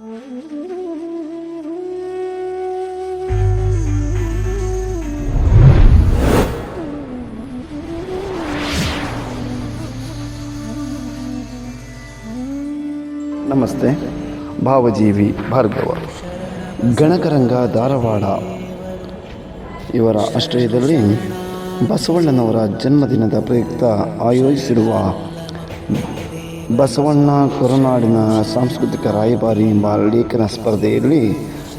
ನಮಸ್ತೆ ಭಾವಜೀವಿ ಭಾರ್ಗವ. ಗಣಕರಂಗ ಧಾರವಾಡ. ಇವರ ಆಶ್ರಯದಲ್ಲಿ ಬಸವಣ್ಣನವರ ಜನ್ಮದಿನದ ಪ್ರಯುಕ್ತ ಆಯೋಜಿಸಿರುವ ಬಸವಣ್ಣ ಕೊರನಾಡಿನ ಸಾಂಸ್ಕೃತಿಕ ರಾಯಭಾರಿ ಎಂಬ ಲೇಖನ ಸ್ಪರ್ಧೆಯಲ್ಲಿ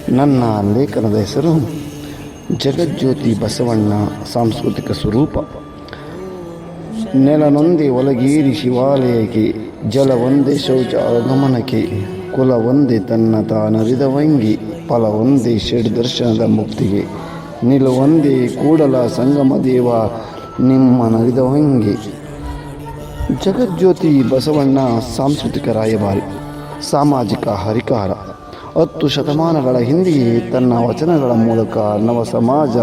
ನನ್ನ ಲೇಖನದ ಹೆಸರು ಜಗಜ್ಯೋತಿ ಬಸವಣ್ಣ ಸಾಂಸ್ಕೃತಿಕ ಸ್ವರೂಪ. ನೆಲನೊಂದೇ ಒಲಗೇರಿ ಶಿವಾಲಯಕ್ಕೆ, ಜಲ ಒಂದೇ ಶೌಚ ಆಗಮನಕ್ಕೆ ಒಂದೇ ತನ್ನ ತಾನರಿದವಂಗಿ ಫಲ ಒಂದೇ ಷಡ್ ದರ್ಶನದ ಮುಕ್ತಿಗೆ ನಿಲುವೊಂದೇ ಕೂಡಲ ಸಂಗಮ ದೇವ ನಿಮ್ಮ ನರಿದವಂಗಿ ಜಗಜ್ಯೋತಿ ಬಸವಣ್ಣ ಸಾಂಸ್ಕೃತಿಕ ರಾಯಭಾರಿ, ಸಾಮಾಜಿಕ ಹರಿಕಾರ. ಹತ್ತು ಶತಮಾನಗಳ ಹಿಂದೆಯೇ ತನ್ನ ವಚನಗಳ ಮೂಲಕ ನವ ಸಮಾಜ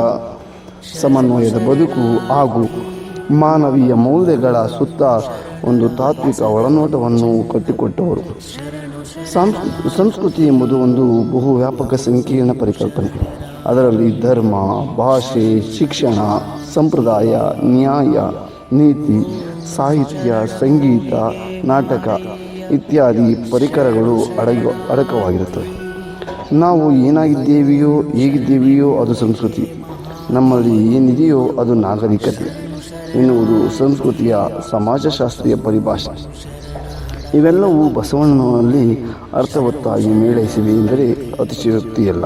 ಸಮನ್ವಯದ ಬದುಕು ಹಾಗೂ ಮಾನವೀಯ ಮೌಲ್ಯಗಳ ಸುತ್ತ ಒಂದು ತಾತ್ವಿಕ ಒಳನೋಟವನ್ನು ಕಟ್ಟಿಕೊಟ್ಟವರು. ಸಾಂಸ್ಕೃ ಸಂಸ್ಕೃತಿ ಎಂಬುದು ಒಂದು ಬಹು ವ್ಯಾಪಕ ಸಂಕೀರ್ಣ ಪರಿಕಲ್ಪನೆ. ಅದರಲ್ಲಿ ಧರ್ಮ, ಭಾಷೆ, ಶಿಕ್ಷಣ, ಸಂಪ್ರದಾಯ, ನ್ಯಾಯ, ನೀತಿ ಸಾಹಿತ್ಯ, ಸಂಗೀತ, ನಾಟಕ ಇತ್ಯಾದಿ ಪರಿಕರಗಳು ಅಡಗ, ಅಡಕವಾಗಿರುತ್ತವೆ. ನಾವು ಏನಾಗಿದ್ದೇವೆಯೋ, ಹೇಗಿದ್ದೇವೆಯೋ ಅದು ಸಂಸ್ಕೃತಿ. ನಮ್ಮಲ್ಲಿ ಏನಿದೆಯೋ ಅದು ನಾಗರಿಕತೆ ಎನ್ನುವುದು ಸಂಸ್ಕೃತಿಯ ಸಮಾಜಶಾಸ್ತ್ರೀಯ ಪರಿಭಾಷೆ. ಇವೆಲ್ಲವೂ ಬಸವಣ್ಣನಲ್ಲಿ ಅರ್ಥವತ್ತಾಗಿ ಮೇಳೈಸಿವೆ ಎಂದರೆ ಅತಿಶಯೋಕ್ತಿಯಲ್ಲ.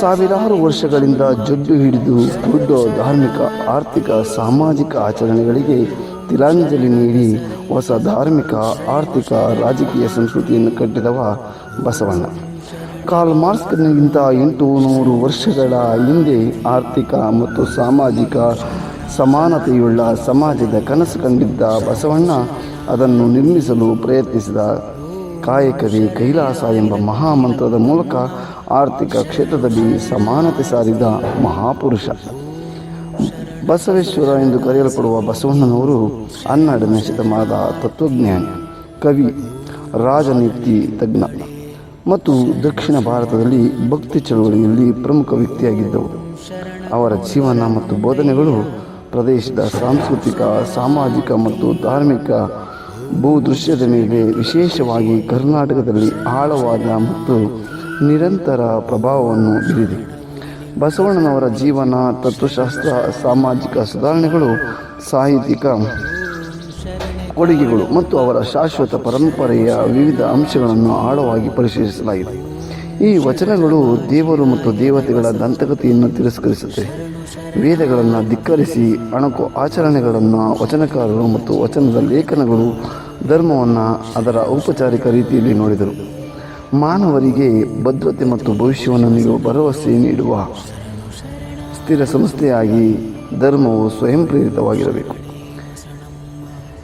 ಸಾವಿರಾರು ವರ್ಷಗಳಿಂದ ಜಡ್ಡು ಹಿಡಿದು ದೊಡ್ಡ ಧಾರ್ಮಿಕ, ಆರ್ಥಿಕ, ಸಾಮಾಜಿಕ ಆಚರಣೆಗಳಿಗೆ ತಿಲಾಂಜಲಿ ನೀಡಿ ಹೊಸ ಧಾರ್ಮಿಕ, ಆರ್ಥಿಕ, ರಾಜಕೀಯ ಸಂಸ್ಕೃತಿಯನ್ನು ಕಟ್ಟಿದವ ಬಸವಣ್ಣ. ಕಾರ್ಲ್ ಮಾರ್ಕ್ಸ್ಗಿಂತ ಎಂಟು ನೂರು ವರ್ಷಗಳ ಹಿಂದೆ ಆರ್ಥಿಕ ಮತ್ತು ಸಾಮಾಜಿಕ ಸಮಾನತೆಯುಳ್ಳ ಸಮಾಜದ ಕನಸು ಕಂಡಿದ್ದ ಬಸವಣ್ಣ ಅದನ್ನು ನಿರ್ಮಿಸಲು ಪ್ರಯತ್ನಿಸಿದ ಕಾಯಕವೇ ಕೈಲಾಸ ಎಂಬ ಮಹಾಮಂತ್ರದ ಮೂಲಕ ಆರ್ಥಿಕ ಕ್ಷೇತ್ರದಲ್ಲಿ ಸಮಾನತೆ ಸಾರಿದ ಮಹಾಪುರುಷ. ಬಸವೇಶ್ವರ ಎಂದು ಕರೆಯಲ್ಪಡುವ ಬಸವಣ್ಣನವರು ಹನ್ನೆರಡನೇ ಶತಮಾನದ ತತ್ವಜ್ಞಾನಿ, ಕವಿ, ರಾಜನೀತಿ ತಜ್ಞ ಮತ್ತು ದಕ್ಷಿಣ ಭಾರತದಲ್ಲಿ ಭಕ್ತಿ ಚಳುವಳಿಯಲ್ಲಿ ಪ್ರಮುಖ ವ್ಯಕ್ತಿಯಾಗಿದ್ದವರು. ಅವರ ಜೀವನ ಮತ್ತು ಬೋಧನೆಗಳು ಪ್ರದೇಶದ ಸಾಂಸ್ಕೃತಿಕ, ಸಾಮಾಜಿಕ ಮತ್ತು ಧಾರ್ಮಿಕ ಭೂದೃಶ್ಯದ ಮೇಲೆ ವಿಶೇಷವಾಗಿ ಕರ್ನಾಟಕದಲ್ಲಿ ಆಳವಾದ ಮತ್ತು ನಿರಂತರ ಪ್ರಭಾವವನ್ನು ಬೀರಿದೆ. ಬಸವಣ್ಣನವರ ಜೀವನ, ತತ್ವಶಾಸ್ತ್ರ, ಸಾಮಾಜಿಕ ಸುಧಾರಣೆಗಳು, ಸಾಹಿತ್ಯಿಕ ಕೊಡುಗೆಗಳು ಮತ್ತು ಅವರ ಶಾಶ್ವತ ಪರಂಪರೆಯ ವಿವಿಧ ಅಂಶಗಳನ್ನು ಆಳವಾಗಿ ಪರಿಶೀಲಿಸಲಾಗಿದೆ. ಈ ವಚನಗಳು ದೇವರು ಮತ್ತು ದೇವತೆಗಳ ದಂತಗತಿಯನ್ನು ತಿರಸ್ಕರಿಸುತ್ತೆ. ವೇದಗಳನ್ನು ಧಿಕ್ಕರಿಸಿ ಅಣಕು ಆಚರಣೆಗಳನ್ನು ವಚನಕಾರರು ಮತ್ತು ವಚನದ ಲೇಖನಗಳು ಧರ್ಮವನ್ನು ಅದರ ಔಪಚಾರಿಕ ರೀತಿಯಲ್ಲಿ ನೋಡಿದರು. ಮಾನವರಿಗೆ ಭದ್ರತೆ ಮತ್ತು ಭವಿಷ್ಯವನ್ನು ನೀಡುವ ಭರವಸೆ ನೀಡುವ ಸ್ಥಿರ ಸಂಸ್ಥೆಯಾಗಿ ಧರ್ಮವು ಸ್ವಯಂ ಪ್ರೇರಿತವಾಗಿರಬೇಕು.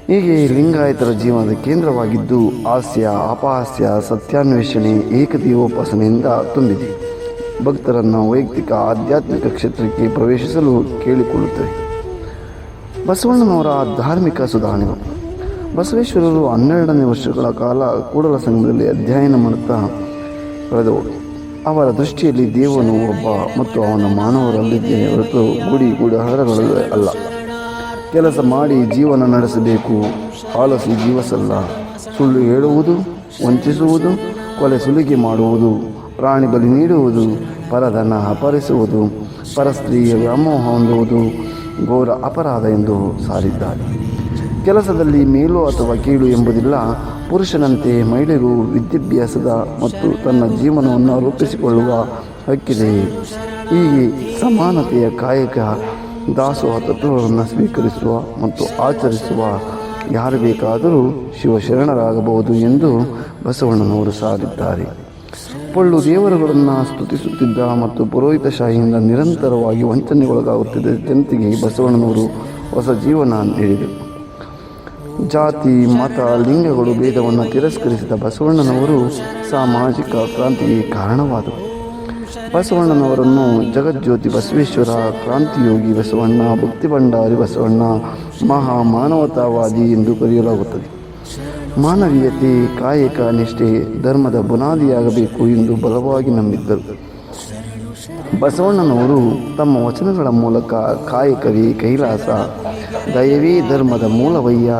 ಹೀಗೆ ಲಿಂಗಾಯತರ ಜೀವನದ ಕೇಂದ್ರವಾಗಿದ್ದು ಹಾಸ್ಯ, ಅಪಹಾಸ್ಯ, ಸತ್ಯಾನ್ವೇಷಣೆ, ಏಕದೇವೋಪಾಸನೆಯಿಂದ ತುಂಬಿದೆ. ಭಕ್ತರನ್ನು ವೈಯಕ್ತಿಕ, ಆಧ್ಯಾತ್ಮಿಕ ಕ್ಷೇತ್ರಕ್ಕೆ ಪ್ರವೇಶಿಸಲು ಕೇಳಿಕೊಳ್ಳುತ್ತದೆ. ಬಸವಣ್ಣನವರ ಧಾರ್ಮಿಕ ಸುಧಾರಣೆಗಳು. ಬಸವೇಶ್ವರರು ಹನ್ನೆರಡನೇ ವರ್ಷಗಳ ಕಾಲ ಕೂಡಲ ಸಂಘದಲ್ಲಿ ಅಧ್ಯಯನ ಮಾಡುತ್ತಾ ಕಳೆದವರು ಅವರ ದೃಷ್ಟಿಯಲ್ಲಿ ದೇವನು ಒಬ್ಬ ಮತ್ತು ಅವನ ಮಾನವರಲ್ಲಿದ್ದೇನೆ ಹೊರತು ಗುಡಿ ಗುಡಾರಗಳಲ್ಲಿ ಅಲ್ಲ. ಕೆಲಸ ಮಾಡಿ ಜೀವನ ನಡೆಸಬೇಕು, ಆಲಸಿ ಜೀವಸಲ್ಲ, ಸುಳ್ಳು ಹೇಳುವುದು, ವಂಚಿಸುವುದು, ಕೊಲೆ ಸುಲಿಗೆ ಮಾಡುವುದು, ಪ್ರಾಣಿ ಬಲಿ ನೀಡುವುದು, ಪರಧನ ಅಪಹರಿಸುವುದು, ಪರಸ್ತ್ರೀಯ ವ್ಯಾಮೋಹ ಹೊಂದುವುದು ಘೋರ ಅಪರಾಧ ಎಂದು ಸಾರಿದ್ದಾರೆ. ಕೆಲಸದಲ್ಲಿ ಮೇಲು ಅಥವಾ ಕೀಳು ಎಂಬುದಿಲ್ಲ. ಪುರುಷನಂತೆ ಮಹಿಳೆಗೂ ವಿದ್ಯಾಭ್ಯಾಸದ ಮತ್ತು ತನ್ನ ಜೀವನವನ್ನು ರೂಪಿಸಿಕೊಳ್ಳುವ ಹಕ್ಕಿದೆ. ಈ ಸಮಾನತೆಯ ಕಾಯಕ ದಾಸೋಹ ತತ್ವಗಳನ್ನು ಸ್ವೀಕರಿಸುವ ಮತ್ತು ಆಚರಿಸುವ ಯಾರು ಬೇಕಾದರೂ ಶಿವಶರಣರಾಗಬಹುದು ಎಂದು ಬಸವಣ್ಣನವರು ಸಾರಿದ್ದಾರೆ. ಪೊಳ್ಳು ದೇವರುಗಳನ್ನು ಸ್ತುತಿಸುತ್ತಿದ್ದ ಮತ್ತು ಪುರೋಹಿತಶಾಹಿಯಿಂದ ನಿರಂತರವಾಗಿ ವಂಚನೆಗೊಳಗಾಗುತ್ತಿದ್ದ ಜನತೆಗೆ ಬಸವಣ್ಣನವರು ಹೊಸ ಜೀವನ ನೀಡಿದರು. ಜಾತಿ, ಮತ, ಲಿಂಗಗಳು, ಭೇದವನ್ನು ತಿರಸ್ಕರಿಸಿದ ಬಸವಣ್ಣನವರು ಸಾಮಾಜಿಕ ಕ್ರಾಂತಿಗೆ ಕಾರಣವಾದರು ಬಸವಣ್ಣನವರನ್ನು ಜಗಜ್ಯೋತಿ ಬಸವೇಶ್ವರ, ಕ್ರಾಂತಿಯೋಗಿ ಬಸವಣ್ಣ, ಭಕ್ತಿ ಭಂಡಾರಿ ಬಸವಣ್ಣ ಮಹಾ ಮಾನವತಾವಾದಿ ಎಂದು ಕರೆಯಲಾಗುತ್ತದೆ. ಮಾನವೀಯತೆ, ಕಾಯಕ ನಿಷ್ಠೆ, ಧರ್ಮದ ಬುನಾದಿಯಾಗಬೇಕು ಎಂದು ಬಲವಾಗಿ ನಂಬಿದ್ದರು. ಬಸವಣ್ಣನವರು ತಮ್ಮ ವಚನಗಳ ಮೂಲಕ ಕಾಯಕವೇ ಕೈಲಾಸ ದಯವೇ ಧರ್ಮದ ಮೂಲವಯ್ಯ.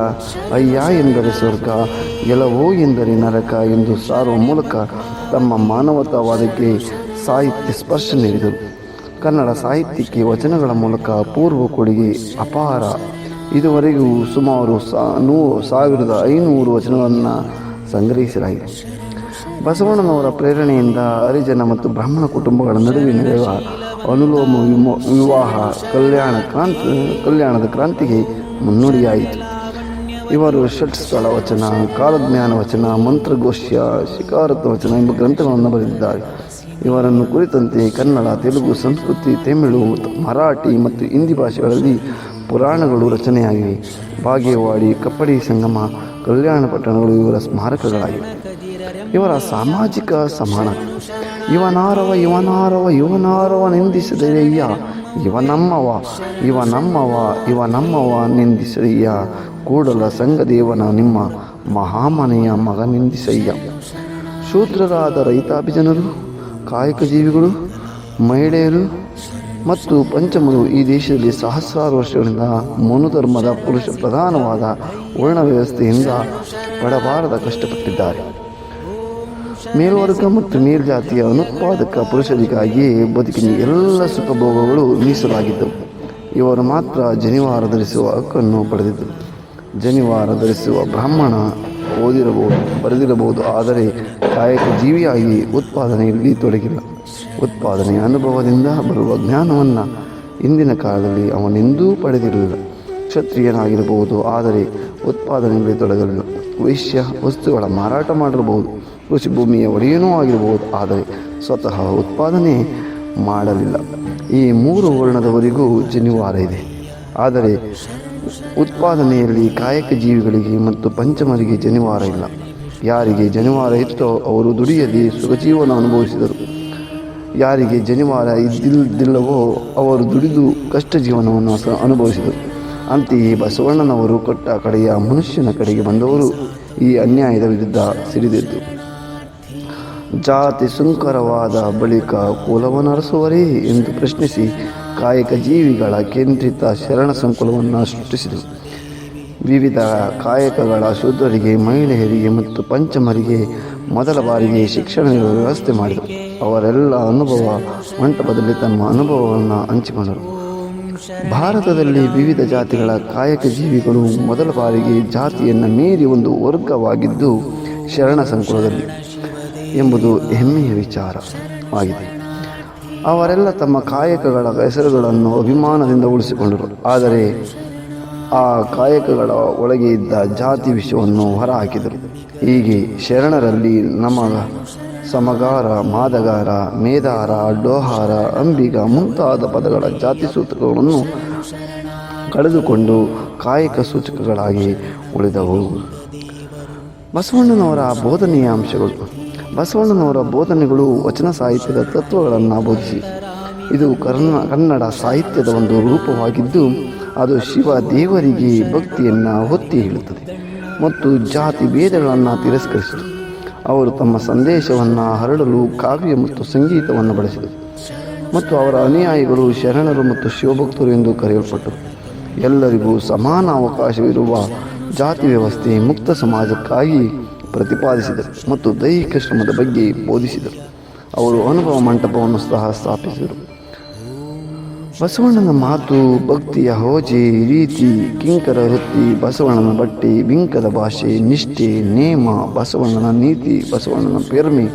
ಅಯ್ಯ ಎಂದರೆ ಸ್ವರ್ಗ, ಗೆಲವೋ ಎಂದರೆ ನರಕ ಎಂದು ಸಾರುವ ಮೂಲಕ ತಮ್ಮ ಮಾನವತಾವಾದಕ್ಕೆ ಸಾಹಿತ್ಯ ಸ್ಪರ್ಶ ನೀಡಿದರು. ಕನ್ನಡ ಸಾಹಿತ್ಯಕ್ಕೆ ವಚನಗಳ ಮೂಲಕ ಪೂರ್ವ ಕೊಡುಗೆ ಅಪಾರ. ಇದುವರೆಗೂ ಸುಮಾರು ಸಾ, ನೂ, ಸಾವಿರದ ಐನೂರು ವಚನಗಳನ್ನು ಸಂಗ್ರಹಿಸಲಾಗಿದೆ. ಬಸವಣ್ಣನವರ ಪ್ರೇರಣೆಯಿಂದ ಹರಿಜನ ಮತ್ತು ಬ್ರಾಹ್ಮಣ ಕುಟುಂಬಗಳ ನಡುವೆ ನಡೆಯುವ ಅನುಲೋಮ ವಿವಾಹ ಕಲ್ಯಾಣ ಕ್ರಾಂತಿ ಕಲ್ಯಾಣದ ಕ್ರಾಂತಿಗೆ ಮುನ್ನುಡಿಯಾಯಿತು. ಇವರು ಷಟ್ಸ್ಥಳ ವಚನ, ಕಾಲಜ್ಞಾನ ವಚನ ಮಂತ್ರಗೋಷ್ಯ ಶಿಕಾರತ್ವ ವಚನ ಎಂಬ ಗ್ರಂಥಗಳನ್ನು ಬರೆದಿದ್ದಾರೆ. ಇವರನ್ನು ಕುರಿತಂತೆ ಕನ್ನಡ, ತೆಲುಗು, ಸಂಸ್ಕೃತಿ, ತಮಿಳು, ಮರಾಠಿ ಮತ್ತು ಹಿಂದಿ ಭಾಷೆಗಳಲ್ಲಿ ಪುರಾಣಗಳು ರಚನೆಯಾಗಿವೆ. ಬಾಗೇವಾಡಿ, ಕಪ್ಪಡಿ ಸಂಗಮ, ಕಲ್ಯಾಣ ಪಟ್ಟಣಗಳು ಇವರ ಸ್ಮಾರಕಗಳಾಗಿವೆ. ಇವರ ಸಾಮಾಜಿಕ ಸಮಾನತೆ ಇವನಾರವ ಇವನಾರವ ಇವನಾರವ ನಿಂದಿಸಿದೆಯ್ಯ ಇವ ನಮ್ಮವ ಇವ ನಮ್ಮವ ಇವ ನಮ್ಮವ ನಿಂದಿಸಯ್ಯ ಕೂಡಲ ಸಂಗದೇವನ ನಿಮ್ಮ ಮಹಾಮನೆಯ ಮಗ ನಿಂದಿಸಯ್ಯ. ಶೂದ್ರರಾದ ರೈತಾಪಿ ಜನರು ಕಾಯಕ ಜೀವಿಗಳು, ಮಹಿಳೆಯರು ಮತ್ತು ಪಂಚಮರು ಈ ದೇಶದಲ್ಲಿ ಸಹಸ್ರಾರು ವರ್ಷಗಳಿಂದ ಮನುಧರ್ಮದ ಪುರುಷ ಪ್ರಧಾನವಾದ ವರ್ಣ ವ್ಯವಸ್ಥೆಯಿಂದ ಪಡಬಾರದ ಕಷ್ಟಪಟ್ಟಿದ್ದಾರೆ. ಮೇಲ್ವರ್ಗ ಮತ್ತು ಮೇಲ್ಜಾತಿಯ ಅನುತ್ಪಾದಕ ಪುರುಷರಿಗಾಗಿ ಬದುಕಿನ ಎಲ್ಲ ಸುಖಭೋಗಗಳು ಮೀಸಲಾಗಿದ್ದವು. ಇವರು ಮಾತ್ರ ಜನಿವಾರ ಧರಿಸುವ ಹಕ್ಕನ್ನು ಪಡೆದಿದ್ದರು. ಜನಿವಾರ ಧರಿಸುವ ಬ್ರಾಹ್ಮಣ ಓದಿರಬಹುದು, ಬರೆದಿರಬಹುದು, ಆದರೆ ಕಾಯಕ ಜೀವಿಯಾಗಿ ಉತ್ಪಾದನೆಯಲ್ಲಿ ತೊಡಗಿಲ್ಲ ಉತ್ಪಾದನೆಯ ಅನುಭವದಿಂದ ಬರುವ ಜ್ಞಾನವನ್ನು ಇಂದಿನ ಕಾಲದಲ್ಲಿ ಅವನೆಂದೂ ಪಡೆದಿರಲಿಲ್ಲ. ಕ್ಷತ್ರಿಯನಾಗಿರಬಹುದು, ಆದರೆ ಉತ್ಪಾದನೆಯಲ್ಲಿ ತೊಡಗಲಿಲ್ಲ. ವೈಶ್ಯ ವಸ್ತುಗಳ ಮಾರಾಟ ಮಾಡಿರಬಹುದು ಕೃಷಿ ಭೂಮಿಯ ಒಡೆಯನೂ ಆಗಿರಬಹುದು. ಆದರೆ ಸ್ವತಃ ಉತ್ಪಾದನೆ ಮಾಡಲಿಲ್ಲ. ಈ ಮೂರು ವರ್ಣದವರಿಗೂ ಜನಿವಾರ ಇದೆ. ಆದರೆ ಉತ್ಪಾದನೆಯಲ್ಲಿ ಕಾಯಕ ಜೀವಿಗಳಿಗೆ ಮತ್ತು ಪಂಚಮರಿಗೆ ಜನಿವಾರ ಇಲ್ಲ. ಯಾರಿಗೆ ಜನಿವಾರ ಇತ್ತೋ ಅವರು ದುಡಿಯದೆ ಸುಖಜೀವನ ಅನುಭವಿಸಿದರು. ಯಾರಿಗೆ ಜನಿವಾರ ಇದ್ದಿಲ್ಲದಿಲ್ಲವೋ ಅವರು ದುಡಿದು ಕಷ್ಟ ಜೀವನವನ್ನು ಅನುಭವಿಸಿದರು. ಅಂತೆಯೇ ಬಸವಣ್ಣನವರು ಕೊಟ್ಟ ಕಡೆಯ ಮನುಷ್ಯನ ಕಡೆಗೆ ಬಂದವರು ಈ ಅನ್ಯಾಯದ ವಿರುದ್ಧ ಸಿಡಿದಿದ್ದು. ಜಾತಿ ಸುಂಕರವಾದ ಬಳಿಕ ಕುಲವನರಸುವರೇ ಎಂದು ಪ್ರಶ್ನಿಸಿ ಕಾಯಕ ಜೀವಿಗಳ ಕೇಂದ್ರಿತ ಶರಣ ಸಂಕುಲವನ್ನು ಸೃಷ್ಟಿಸಿದರು. ವಿವಿಧ ಕಾಯಕಗಳ ಶೂದ್ರರಿಗೆ, ಮಹಿಳೆಯರಿಗೆ ಮತ್ತು ಪಂಚಮರಿಗೆ ಮೊದಲ ಬಾರಿಗೆ ಶಿಕ್ಷಣ ವ್ಯವಸ್ಥೆ ಮಾಡಿದರು. ಅವರೆಲ್ಲ ಅನುಭವ ಮಂಟಪದಲ್ಲಿ ತಮ್ಮ ಅನುಭವವನ್ನು ಹಂಚಿಕೊಂಡರು. ಭಾರತದಲ್ಲಿ ವಿವಿಧ ಜಾತಿಗಳ ಕಾಯಕ ಜೀವಿಗಳು ಮೊದಲ ಬಾರಿಗೆ ಜಾತಿಯನ್ನು ಮೀರಿ ಒಂದು ವರ್ಗವಾಗಿದ್ದು ಶರಣ ಸಂಕುಲದಲ್ಲಿ. ಎಂಬುದು ಹೆಮ್ಮೆಯ ವಿಚಾರವಾಗಿದೆ ಅವರೆಲ್ಲ ತಮ್ಮ ಕಾಯಕಗಳ ಹೆಸರುಗಳನ್ನು ಅಭಿಮಾನದಿಂದ ಉಳಿಸಿಕೊಂಡರು. ಆದರೆ ಆ ಕಾಯಕಗಳ ಒಳಗೆ ಇದ್ದ ಜಾತಿ ವಿಷಯವನ್ನು ಹೊರಹಾಕಿದರು. ಹೀಗೆ ಶರಣರಲ್ಲಿ ನಮ ಸಮಗಾರ, ಮಾದಗಾರ, ಮೇದಾರ ಡೋಹಾರ ಅಂಬಿಗ ಮುಂತಾದ ಪದಗಳ ಜಾತಿ ಸೂತ್ರಗಳನ್ನು ಕಳೆದುಕೊಂಡು ಕಾಯಕ ಸೂಚಕಗಳಾಗಿ ಉಳಿದವು. ಬಸವಣ್ಣನವರ ಬೋಧನೆಯ ಅಂಶಗಳು. ಬಸವಣ್ಣನವರ ಬೋಧನೆಗಳು ವಚನ ಸಾಹಿತ್ಯದ ತತ್ವಗಳನ್ನು ಬೋಧಿಸಿ. ಇದು ಕರ್ನ ಕನ್ನಡ ಸಾಹಿತ್ಯದ ಒಂದು ರೂಪವಾಗಿದ್ದು, ಅದು ಶಿವ ದೇವರಿಗೆ ಭಕ್ತಿಯನ್ನು ಹೊತ್ತಿ ಹೇಳುತ್ತದೆ ಮತ್ತು ಜಾತಿ ಭೇದಗಳನ್ನು ತಿರಸ್ಕರಿಸಿತು. ಅವರು ತಮ್ಮ ಸಂದೇಶವನ್ನು ಹರಡಲು ಕಾವ್ಯ ಮತ್ತು ಸಂಗೀತವನ್ನು ಬಳಸಿದರು. ಮತ್ತು ಅವರ ಅನುಯಾಯಿಗಳು ಶರಣರು ಮತ್ತು ಶಿವಭಕ್ತರು ಎಂದು ಕರೆಯಲ್ಪಟ್ಟರು. ಎಲ್ಲರಿಗೂ ಸಮಾನ ಅವಕಾಶವಿರುವ ಜಾತಿ ವ್ಯವಸ್ಥೆ ಮುಕ್ತ ಸಮಾಜಕ್ಕಾಗಿ ಪ್ರತಿಪಾದಿಸಿದರು ಮತ್ತು ದೈಹಿಕ ಶ್ರಮದ ಬಗ್ಗೆ ಬೋಧಿಸಿದರು. ಅವರು ಅನುಭವ ಮಂಟಪವನ್ನು ಸಹ ಸ್ಥಾಪಿಸಿದರು. ಬಸವಣ್ಣನ ಮಾತು, ಭಕ್ತಿಯ ಹೋಜೆ, ರೀತಿ, ಕಿಂಕರ ವೃತ್ತಿ, ಬಸವಣ್ಣನ ಬಟ್ಟೆ, ಬಿಂಕದ ಭಾಷೆ, ನಿಷ್ಠೆ, ನೇಮ, ಬಸವಣ್ಣನ ನೀತಿ, ಬಸವಣ್ಣನ ಪೆರ್ಮೆ,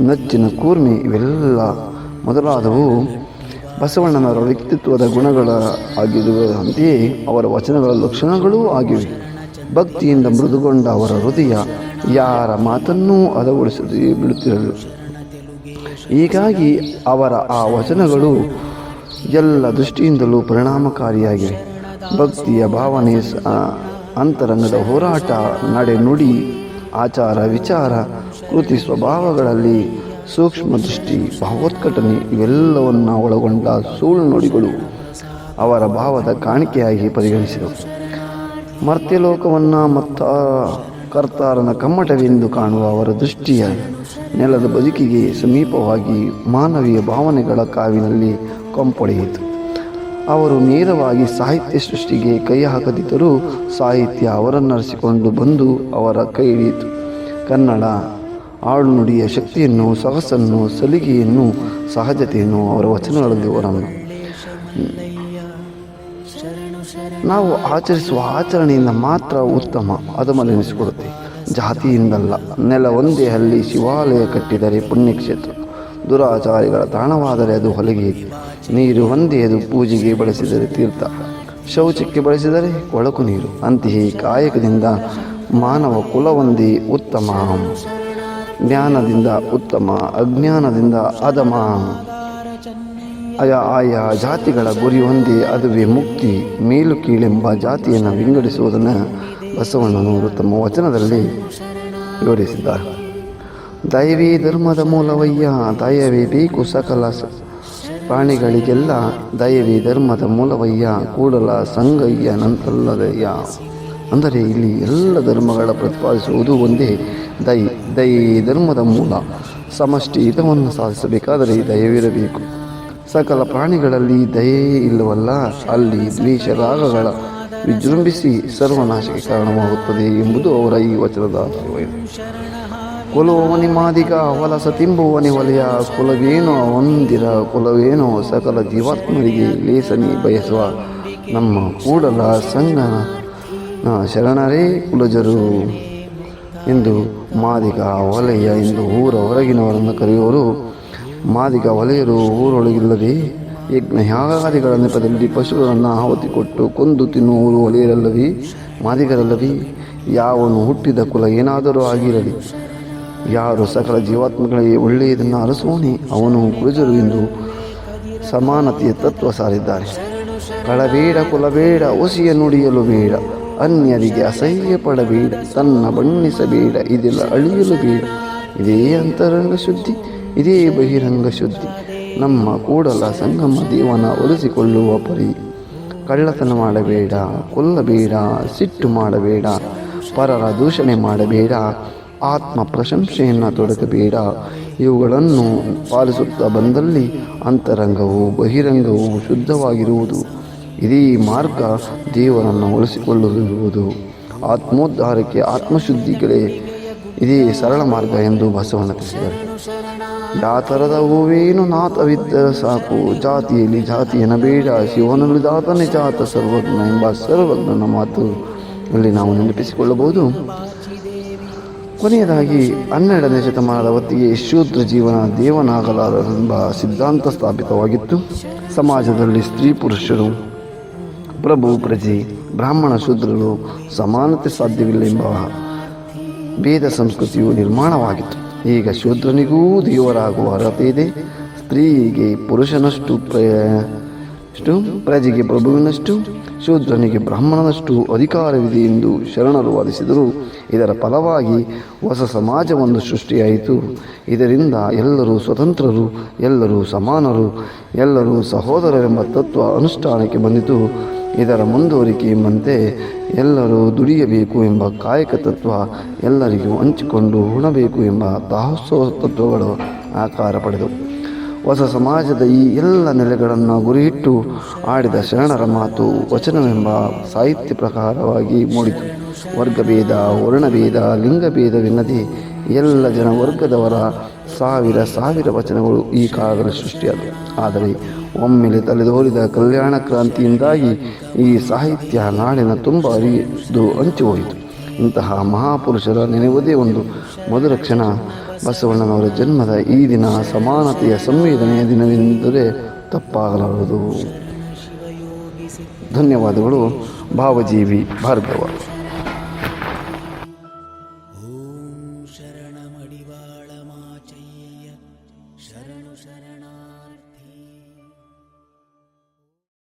ನಚ್ಚಿನ ಕೂರ್ಮೆ ಇವೆಲ್ಲ ಮೊದಲಾದವು. ಬಸವಣ್ಣನವರ ವ್ಯಕ್ತಿತ್ವದ ಗುಣಗಳ ಆಗಿರುವಂತೆಯೇ ಅವರ ವಚನಗಳ ಲಕ್ಷಣಗಳೂ ಆಗಿವೆ. ಭಕ್ತಿಯಿಂದ ಮೃದುಗೊಂಡ ಅವರ ಹೃದಯ ಯಾರ ಮಾತನ್ನೂ ಹದಗೊಳಿಸದೆ ಬಿಡುತ್ತಿರಲು ಹೀಗಾಗಿ ಅವರ ಆ ವಚನಗಳು ಎಲ್ಲ ದೃಷ್ಟಿಯಿಂದಲೂ ಪರಿಣಾಮಕಾರಿಯಾಗಿವೆ. ಭಕ್ತಿಯ ಭಾವನೆ ಅಂತರಂಗದ ಹೋರಾಟ, ನಡೆ ನುಡಿ, ಆಚಾರ ವಿಚಾರ, ಕೃತಿ ಸ್ವಭಾವಗಳಲ್ಲಿ ಸೂಕ್ಷ್ಮ ದೃಷ್ಟಿ, ಭಾವೋತ್ಕಟನೆ ಇವೆಲ್ಲವನ್ನು ಒಳಗೊಂಡ ಸುಳ್ಳು ನುಡಿಗಳು ಅವರ ಭಾವದ ಕಾಣಿಕೆಯಾಗಿ ಪರಿಗಣಿಸಿದವು. ಮರ್ತ್ಯಲೋಕವನ್ನು ಮತ್ತು ಕರ್ತಾರನ ಕಮ್ಮಟವೆಂದು ಕಾಣುವ ಅವರ ದೃಷ್ಟಿಯ ನೆಲದ ಬದುಕಿಗೆ ಸಮೀಪವಾಗಿ ಮಾನವೀಯ ಭಾವನೆಗಳ ಕಾವಿನಲ್ಲಿ ಕೊಂಪೊಡೆಯಿತು. ಅವರು ನೇರವಾಗಿ ಸಾಹಿತ್ಯ ಸೃಷ್ಟಿಗೆ ಕೈ ಹಾಕದಿದ್ದರೂ ಸಾಹಿತ್ಯ ಅವರನ್ನರಿಸಿಕೊಂಡು ಬಂದು ಅವರ ಕೈ ಹಿಡಿಯಿತು ಕನ್ನಡ ಆಳುನುಡಿಯ ಶಕ್ತಿಯನ್ನು ಸೊಗಸನ್ನು ಸಲಿಗೆಯನ್ನು ಸಹಜತೆಯನ್ನು ಅವರ ವಚನಗಳಲ್ಲಿ ಅವರನ್ನು ನಾವು ಆಚರಿಸುವ ಆಚರಣೆಯಿಂದ ಮಾತ್ರ ಉತ್ತಮ. ಅದಮಲೆನಿಸಿಕೊಡುತ್ತೆ ಜಾತಿಯಿಂದಲ್ಲ. ನೆಲ ಒಂದೇ ಹಲ್ಲಿ ಶಿವಾಲಯ ಕಟ್ಟಿದರೆ ಪುಣ್ಯಕ್ಷೇತ್ರ. ದುರಾಚಾರಿಗಳ ತಾಣವಾದರೆ ಅದು ಹೊಲಿಗೆ. ನೀರು ಒಂದೇ ಅದು ಪೂಜೆಗೆ ಬಳಸಿದರೆ ತೀರ್ಥ. ಶೌಚಕ್ಕೆ ಬಳಸಿದರೆ ಕೊಳಕು ನೀರು. ಅಂತೆಯೇ ಕಾಯಕದಿಂದ ಮಾನವ ಕುಲವೊಂದೇ ಉತ್ತಮ. ಜ್ಞಾನದಿಂದ ಉತ್ತಮ. ಅಜ್ಞಾನದಿಂದ ಅಧಮ ಆಯಾ ಆಯಾ ಜಾತಿಗಳ ಗುರಿ ಹೊಂದಿ ಅದುವೇ ಮುಕ್ತಿ, ಮೇಲು ಕೀಳೆಂಬ ಜಾತಿಯನ್ನು ವಿಂಗಡಿಸುವುದನ್ನು ಬಸವಣ್ಣನವರು ತಮ್ಮ ವಚನದಲ್ಲಿ ವಿವರಿಸಿದ್ದಾರೆ. ದೈವೀ ಧರ್ಮದ ಮೂಲವಯ್ಯ ದಯವೇ ಬೇಕು ಸಕಲ ಪ್ರಾಣಿಗಳಿಗೆಲ್ಲ ದಯವೇ ಧರ್ಮದ ಮೂಲವಯ್ಯ, ಕೂಡಲ ಸಂಗಯ್ಯ ನಂತಲ್ಲದಯ್ಯ. ಅಂದರೆ ಇಲ್ಲಿ ಎಲ್ಲ ಧರ್ಮಗಳ ಪ್ರತಿಪಾದಿಸುವುದು ಒಂದೇ ದೈ ದೈ ಧರ್ಮದ ಮೂಲ. ಸಮಷ್ಟಿ ಹಿತವನ್ನು ಸಾಧಿಸಬೇಕಾದರೆ ದಯವಿರಬೇಕು ಸಕಲ ಪ್ರಾಣಿಗಳಲ್ಲಿ ದಯೆ ಇಲ್ಲವಲ್ಲ? ಅಲ್ಲಿ ದ್ವೇಷ ರಾಗಗಳ ವಿಜೃಂಭಿಸಿ ಸರ್ವನಾಶಕ್ಕೆ ಕಾರಣವಾಗುತ್ತದೆ ಎಂಬುದು ಅವರ ಈ ವಚನದ ಅರ್ಥವಾಗಿದೆ ಕುಲವನಿ ಮಾದಿಗ ಹೊಲಸ ತಿಂಬುವನಿ ವಲಯ, ಕುಲವೇನೋ ಹೊಂದಿರ ಕುಲವೇನೋ ಸಕಲ ಜೀವಾತ್ಮರಿಗೆ ಲೇಸನಿ ಬಯಸುವ ನಮ್ಮ ಕೂಡಲ ಸಂಗನ ಶರಣರೇ ಕುಲಜರು. ಎಂದು ಮಾದಿಗ, ವಲಯ ಎಂದು ಊರ ಹೊರಗಿನವರನ್ನು ಕರೆಯುವರು. ಮಾದಿಗ ವಲಯರು ಊರೊಳಗಿಲ್ಲದೆ ಯಜ್ಞಯಾಗಾದಿಗಳ ನೆಪದಲ್ಲಿ ಪಶುಗಳನ್ನು ಆಹುತಿ ಕೊಟ್ಟು ಕೊಂದು ತಿನ್ನುವರು ಒಲೆಯರಲ್ಲವೇ ಮಾದಿಗರಲ್ಲವೇ ಯಾವನು ಹುಟ್ಟಿದ ಕುಲ ಏನಾದರೂ ಆಗಿರಲಿ. ಯಾರು ಸಕಲ ಜೀವಾತ್ಮಗಳಿಗೆ ಒಳ್ಳೆಯದನ್ನು ಅರಸೋಣಿ ಅವನು ಕುರುಜರು ಎಂದು ಸಮಾನತೆಯ ತತ್ವ ಸಾರಿದ್ದಾರೆ. ಕಳಬೇಡ ಕುಲಬೇಡ, ಒಸಿಯ ನುಡಿಯಲು ಬೇಡ. ಅನ್ಯರಿಗೆ ಅಸಹ್ಯ ಪಡಬೇಡ, ತನ್ನ ಬಣ್ಣಿಸಬೇಡ, ಇದೆಲ್ಲ ಅಳಿಯಲು ಬೇಡ. ಇದೇ ಅಂತರಂಗ ಶುದ್ಧಿ. ಇದೇ ಬಹಿರಂಗ ಶುದ್ಧಿ. ನಮ್ಮ ಕೂಡಲ ಸಂಗಮ ದೇವನ ಒಲಿಸಿಕೊಳ್ಳುವ ಪರಿ. ಕಳ್ಳತನ ಮಾಡಬೇಡ, ಕೊಲ್ಲಬೇಡ, ಸಿಟ್ಟು ಮಾಡಬೇಡ, ಪರರ ದೂಷಣೆ ಮಾಡಬೇಡ, ಆತ್ಮ ಪ್ರಶಂಸೆಯನ್ನು ತೊಡಗಬೇಡ ಇವುಗಳನ್ನು ಪಾಲಿಸುತ್ತಾ ಬಂದಲ್ಲಿ ಅಂತರಂಗವು ಬಹಿರಂಗವು ಶುದ್ಧವಾಗಿರುವುದು. ಇದೇ ಮಾರ್ಗ ದೇವರನ್ನು ಉಳಿಸಿಕೊಳ್ಳುವುದು ಆತ್ಮೋದ್ಧಾರಕ್ಕೆ ಆತ್ಮಶುದ್ಧಿಗಳೇ. ಇದೇ ಸರಳ ಮಾರ್ಗ ಎಂದು ಬಸವಣ್ಣ ತಿಳಿಸಿದ್ದಾರೆ ಯಾ ಹೂವೇನು ನಾತವಿದ್ದರೆ ಸಾಕು. ಜಾತಿಯಲ್ಲಿ ಜಾತಿಯನ್ನು ಬೇಡ. ಶಿವನುಳಿದಾತನೇ ಜಾತ ಸರ್ವಜ್ಞ ಎಂಬ ಸರ್ವಜ್ಞನ ಮಾತು ಇಲ್ಲಿ ನಾವು ನೆನಪಿಸಿಕೊಳ್ಳಬಹುದು. ಕೊನೆಯದಾಗಿ ಹನ್ನೆರಡನೇ ಶತಮಾನದ ಹೊತ್ತಿಗೆ ಶೂದ್ರ ಜೀವನ ದೇವನಾಗಲಾರರೆಂಬ ಸಿದ್ಧಾಂತ ಸ್ಥಾಪಿತವಾಗಿತ್ತು. ಸಮಾಜದಲ್ಲಿ ಸ್ತ್ರೀ ಪುರುಷರು, ಪ್ರಭು, ಪ್ರಜೆ, ಬ್ರಾಹ್ಮಣ, ಶೂದ್ರರು ಸಮಾನತೆ ಸಾಧ್ಯವಿಲ್ಲ ಎಂಬ ಭೇದ ಸಂಸ್ಕೃತಿಯು ನಿರ್ಮಾಣವಾಗಿತ್ತು. ಈಗ ಶೂದ್ರನಿಗೂ ದೇವರಾಗುವ ಅರ್ಹತೆ ಇದೆ. ಸ್ತ್ರೀಗೆ ಪುರುಷನಷ್ಟು ಪ್ರಷ್ಟು ಪ್ರಜೆಗೆ ಪ್ರಭುವಿನಷ್ಟು, ಶೂದ್ರನಿಗೆ ಬ್ರಾಹ್ಮಣನಷ್ಟು ಅಧಿಕಾರವಿದೆ ಎಂದು ಶರಣರು ವಾದಿಸಿದರು. ಇದರ ಫಲವಾಗಿ ಹೊಸ ಸಮಾಜವೊಂದು ಸೃಷ್ಟಿಯಾಯಿತು. ಇದರಿಂದ ಎಲ್ಲರೂ ಸ್ವತಂತ್ರರು, ಎಲ್ಲರೂ ಸಮಾನರು, ಎಲ್ಲರೂ ಸಹೋದರರೆಂಬ ತತ್ವ ಅನುಷ್ಠಾನಕ್ಕೆ ಬಂದಿತು. ಇದರ ಮುಂದುವರಿಕೆ ಎಂಬಂತೆ ಎಲ್ಲರೂ ದುಡಿಯಬೇಕು ಎಂಬ ಕಾಯಕ ತತ್ವ ಎಲ್ಲರಿಗೂ ಹಂಚಿಕೊಂಡು ಉಣಬೇಕು ಎಂಬ ದಾಸೋಹ ತತ್ವಗಳು ಆಕಾರ ಪಡೆದವು ಹೊಸ ಸಮಾಜದ ಈ ಎಲ್ಲ ನೆಲೆಗಳನ್ನು ಗುರಿಯಿಟ್ಟು ಆಡಿದ ಶರಣರ ಮಾತು ವಚನವೆಂಬ ಸಾಹಿತ್ಯ ಪ್ರಕಾರವಾಗಿ ಮೂಡಿತು. ವರ್ಗಭೇದ, ವರ್ಣಭೇದ ಲಿಂಗಭೇದವೆನ್ನದೆ ಎಲ್ಲ ಜನ ವರ್ಗದವರ ಸಾವಿರ ಸಾವಿರ ವಚನಗಳು ಈ ಕಾಲದಲ್ಲಿ ಸೃಷ್ಟಿಯಾದವು. ಆದರೆ ಒಮ್ಮೆಲೆ ತಲೆದೋರಿದ ಕಲ್ಯಾಣ ಕ್ರಾಂತಿಯಿಂದಾಗಿ ಈ ಸಾಹಿತ್ಯ ನಾಡಿನ ತುಂಬ ಅರಿದು ಹಂಚಿ ಹೋಯಿತು. ಇಂತಹ ಮಹಾಪುರುಷರ ನೆನೆಯುವುದೇ ಒಂದು ಮಧುರ ಕ್ಷಣ. ಬಸವಣ್ಣನವರ ಜನ್ಮದ ಈ ದಿನ ಸಮಾನತೆಯ ಸಂವೇದನೆಯ ದಿನವೆಂದರೆ ತಪ್ಪಾಗಲಾರದು. ಧನ್ಯವಾದಗಳು, ಭಾವಜೀವಿ ಭಾರ್ಗವ.